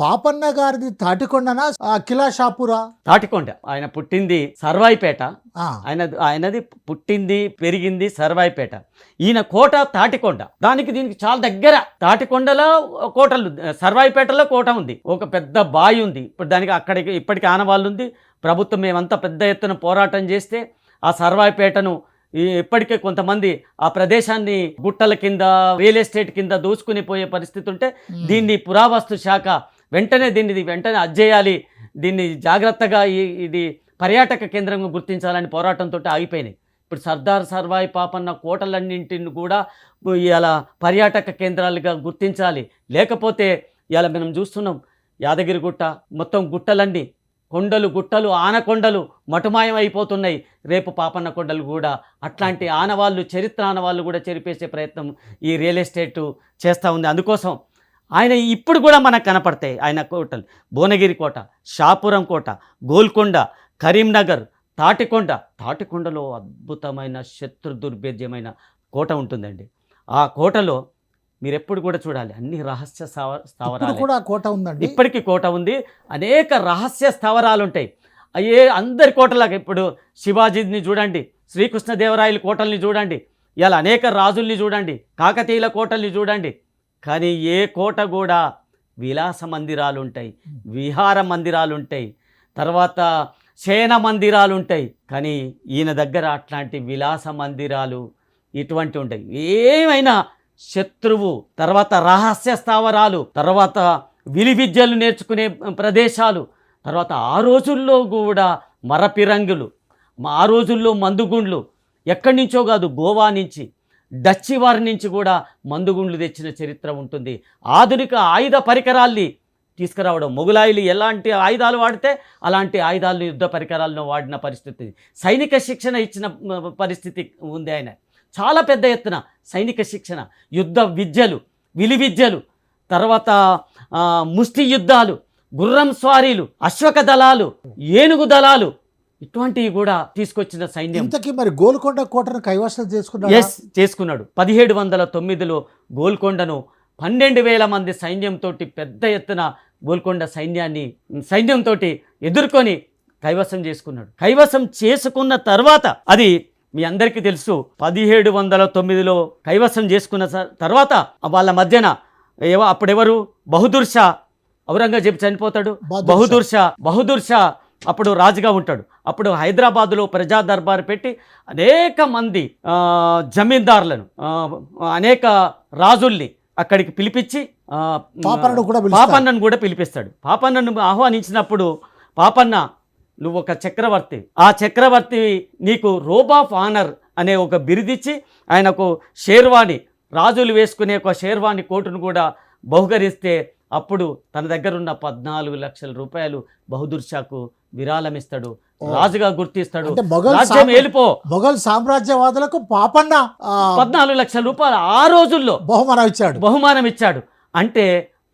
పాపన్న గారిది తాటికొండనా? ఆ, కిలా షాపురా తాటికొండ. ఆయన పుట్టింది సర్వాయిపేట. ఆయన ఆయనది పుట్టింది పెరిగింది సర్వాయిపేట. ఈయన కోట తాటికొండ. దానికి దీనికి చాలా దగ్గర తాటికొండలో కోటలు సర్వాయిపేటలో కోట ఉంది. ఒక పెద్ద బావి ఉంది. ఇప్పుడు దానికి అక్కడికి ఇప్పటికి ఆనవాళ్ళు ఉంది ప్రభుత్వం మేమంతా పెద్ద ఎత్తున పోరాటం చేస్తే ఆ సర్వాయిపేటను ఈ ఇప్పటికే కొంతమంది ఆ ప్రదేశాన్ని గుట్టల కింద రియల్ ఎస్టేట్ కింద దూసుకుని పోయే పరిస్థితి ఉంటే. దీన్ని పురావస్తు శాఖ వెంటనే దీన్ని వెంటనే అజ్జేయాలి దీన్ని జాగ్రత్తగా ఈ- ఇది పర్యాటక కేంద్రంగా గుర్తించాలని పోరాటంతో ఆగిపోయినాయి. ఇప్పుడు సర్దార్ సర్వాయి పాపన్న కోటలన్నింటిని కూడా ఇలా పర్యాటక కేంద్రాలుగా గుర్తించాలి. లేకపోతే ఇలా మనం చూస్తున్నాం యాదగిరిగుట్ట మొత్తం గుట్టలన్నీ కొండలు గుట్టలు ఆనకొండలు మటుమాయం అయిపోతున్నాయి రేపు పాపన్న కొండలు కూడా అట్లాంటి ఆనవాళ్ళు చరిత్ర ఆనవాళ్ళు కూడా చెరిపేసే ప్రయత్నం ఈ రియల్ ఎస్టేట్ చేస్తూ ఉంది. అందుకోసం ఆయన ఇప్పుడు కూడా మనకు కనపడతాయి. ఆయన కోటలు. భువనగిరి కోట షాపురం కోట గోల్కొండ కరీంనగర్ తాటికొండ. తాటికొండలో అద్భుతమైన శత్రు దుర్భేద్యమైన కోట ఉంటుందండి. ఆ కోటలో మీరు ఎప్పుడు కూడా చూడాలి. అన్ని రహస్య స్థావరాలు. కూడా కోట ఉందండి. ఇప్పటికీ కోట ఉంది. అనేక రహస్య స్థావరాలు ఉంటాయి అయ్యే అందరి కోటలాగా ఇప్పుడు శివాజీని చూడండి శ్రీకృష్ణదేవరాయల కోటల్ని చూడండి ఇలా అనేక రాజుల్ని చూడండి కాకతీయుల కోటల్ని చూడండి కానీ ఏ కోట కూడా విలాస మందిరాలు ఉంటాయి విహార మందిరాలు ఉంటాయి తర్వాత శయన మందిరాలు ఉంటాయి కానీ ఈయన దగ్గర అట్లాంటి విలాస మందిరాలు ఇటువంటి ఉంటాయి. ఏమైనా శత్రువు తర్వాత రహస్య స్థావరాలు తర్వాత విలి విద్యలు నేర్చుకునే ప్రదేశాలు తర్వాత ఆ రోజుల్లో కూడా మరపిరంగులు ఆ రోజుల్లో మందుగుండ్లు ఎక్కడి నుంచో కాదు గోవా నుంచి డచ్చి వారి నుంచి కూడా మందుగుండ్లు తెచ్చిన చరిత్ర ఉంటుంది. ఆధునిక ఆయుధ పరికరాల్ని తీసుకురావడం మొగులాయిలు ఎలాంటి ఆయుధాలు వాడితే అలాంటి ఆయుధాలను యుద్ధ పరికరాలను వాడిన పరిస్థితి. సైనిక శిక్షణ ఇచ్చిన పరిస్థితి ఉంది ఆయన. చాలా పెద్ద ఎత్తున సైనిక శిక్షణ యుద్ధ విద్యలు విలి విద్యలు తర్వాత ముష్టి యుద్ధాలు గుర్రం స్వారీలు అశ్వక దళాలు ఏనుగు దళాలు ఇటువంటివి కూడా తీసుకొచ్చిన సైన్యం. ఇంతకీ మరి గోల్కొండ కోటను కైవసం చేసుకున్నాడు? ఎస్ చేసుకున్నాడు. పదిహేడు వందల తొమ్మిదిలో గోల్కొండను పన్నెండు వేల మంది సైన్యంతో పెద్ద ఎత్తున గోల్కొండ సైన్యాన్ని సైన్యంతో ఎదుర్కొని కైవసం చేసుకున్నాడు. కైవసం చేసుకున్న తర్వాత అది మీ అందరికీ తెలుసు పదిహేడు వందల తొమ్మిదిలో కైవసం చేసుకున్న తర్వాత వాళ్ళ మధ్యన ఏవో అప్పుడెవరు? బహదూర్ షా. ఔరంగజేబు చనిపోతాడు. బహదూర్ షా బహదూర్ షా అప్పుడు రాజుగా ఉంటాడు. అప్పుడు హైదరాబాదులో ప్రజా దర్బారు పెట్టి అనేక మంది జమీందారులను అనేక రాజుల్ని అక్కడికి పిలిపించి పాపన్నను కూడా. పాపన్నను కూడా పిలిపిస్తాడు పాపన్నను ఆహ్వానించినప్పుడు పాపన్న నువ్వు ఒక చక్రవర్తి ఆ చక్రవర్తి నీకు రోబ్ ఆఫ్ ఆనర్ అనే ఒక బిరుదిచ్చి ఆయనకు షేర్వాణి రాజులు వేసుకునే ఒక షేర్వాణి కోటును కూడా బహుకరిస్తే అప్పుడు తన దగ్గర ఉన్న పద్నాలుగు లక్షల రూపాయలు బహదూర్ షాకు విరాళమిస్తాడు. రాజుగా గుర్తిస్తాడు. రాజ్యం వెళ్ళిపో మొఘల్ సామ్రాజ్యవాదులకు పాపన్న పద్నాలుగు లక్షల రూపాయలు ఆ రోజుల్లో బహుమానం ఇచ్చాడు. బహుమానం ఇచ్చాడు. అంటే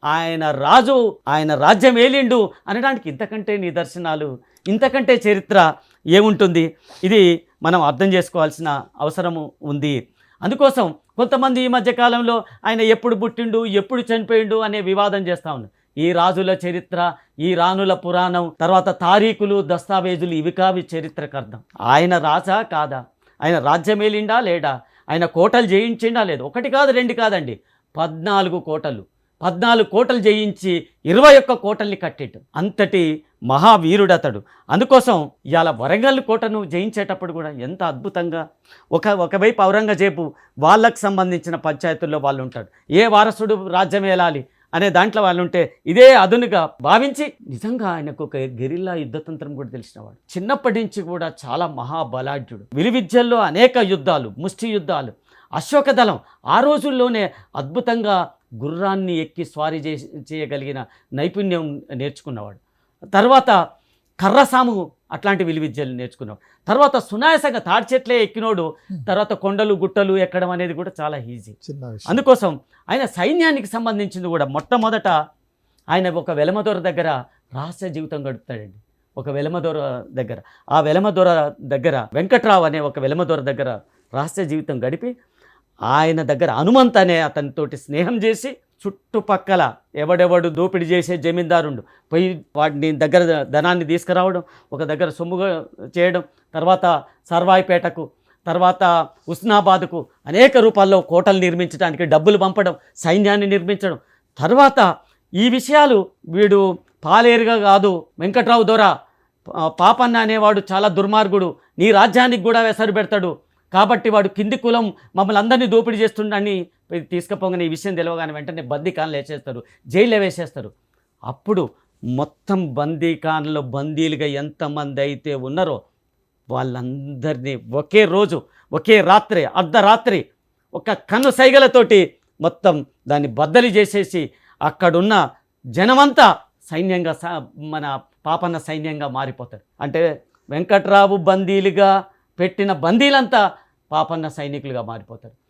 ఆయన రాజు ఆయన రాజ్యం ఏలిండు అనడానికి ఇంతకంటే నిదర్శనాలు ఇంతకంటే చరిత్ర ఏముంటుంది? ఇది మనం అర్థం చేసుకోవాల్సిన అవసరము ఉంది. అందుకోసం కొంతమంది ఈ మధ్యకాలంలో ఆయన ఎప్పుడు పుట్టిండు ఎప్పుడు చనిపోయిండు అనే వివాదం చేస్తూ ఉన్నారు. ఈ రాజుల చరిత్ర ఈ రాణుల పురాణం తర్వాత తారీఖులు దస్తావేజులు ఇవి కావి చరిత్రకు అర్థం ఆయన రాజా కాదా? ఆయన రాజ్యమేలిండా లేడా? ఆయన కోటలు జయించిండా లేదు? ఒకటి కాదు రెండు కాదండి. పద్నాలుగు కోటలు. పద్నాలుగు కోటలు జయించి ఇరవై ఒక్క కోటల్ని కట్టిండు. అంతటి మహావీరుడు అతడు అందుకోసం ఇవాళ వరంగల్ కోటను జయించేటప్పుడు కూడా ఎంత అద్భుతంగా. ఒక ఒకవైపు ఔరంగజేబు వాళ్ళకు సంబంధించిన పంచాయతీల్లో వాళ్ళు ఉంటాడు ఏ వారసుడు రాజ్యం ఏలాలి అనే దాంట్లో వాళ్ళు ఉంటే ఇదే అదునుగా భావించి నిజంగా ఆయనకు ఒక గెరిల్లా యుద్ధతంత్రం కూడా తెలిసినవాడు చిన్నప్పటి నుంచి కూడా చాలా మహాబలాఢ్యుడు. విలువిద్యల్లో అనేక యుద్ధాలు ముష్టి యుద్ధాలు. అశోక దళం ఆ రోజుల్లోనే అద్భుతంగా గుర్రాన్ని ఎక్కి స్వారీ చే చేయగలిగిన నైపుణ్యం నేర్చుకున్నవాడు. తర్వాత కర్రసాము అట్లాంటి విలువిద్యలు నేర్చుకున్నాడు తర్వాత సునాయాసంగా తాడి చెట్లే ఎక్కినోడు తర్వాత కొండలు గుట్టలు ఎక్కడం అనేది కూడా చాలా ఈజీ. అందుకోసం ఆయన సైన్యానికి సంబంధించింది కూడా మొట్టమొదట ఆయన ఒక వెలమదొర దగ్గర రహస్య జీవితం గడుపుతాడండి. ఒక వెలమదొర దగ్గర. ఆ వెలమదొర దగ్గర వెంకట్రావు అనే ఒక వెలమదొర దగ్గర రహస్య జీవితం గడిపి ఆయన దగ్గర హనుమంత్ అనే అతనితోటి స్నేహం చేసి చుట్టుపక్కల ఎవడెవడు దోపిడీ చేసే జమీందారుండు. పోయి వాటిని దగ్గర ధనాన్ని తీసుకురావడం ఒక దగ్గర సొమ్ముగా చేయడం తర్వాత సర్వాయిపేటకు తర్వాత ఉస్నాబాద్కు అనేక రూపాల్లో కోటలు నిర్మించడానికి డబ్బులు పంపడం సైన్యాన్ని నిర్మించడం. తర్వాత ఈ విషయాలు వీడు పాలేరుగా కాదు వెంకట్రావు దొర పాపన్న అనేవాడు చాలా దుర్మార్గుడు. నీ రాజ్యానికి కూడా వెసరు పెడతాడు. కాబట్టి వాడు కింది కులం మమ్మల్ని అందరినీ దోపిడీ చేస్తుండని తీసుకుపోగానే ఈ విషయం తెలియగానే వెంటనే బందీకాన్లు వేసేస్తారు జైల్లో వేసేస్తారు. అప్పుడు మొత్తం బందీకాన్లో బందీలుగా ఎంతమంది అయితే ఉన్నారో వాళ్ళందరినీ ఒకే రోజు ఒకే రాత్రి అర్ధరాత్రి ఒక కన్ను సైగలతోటి మొత్తం దాన్ని బద్దలు చేసేసి అక్కడున్న జనమంతా సైన్యంగా స- మన పాపన్న సైన్యంగా మారిపోతారు. అంటే వెంకట్రావు బందీలుగా పెట్టిన బందీలంతా పాపన్న సైనికులుగా మారిపోతారు.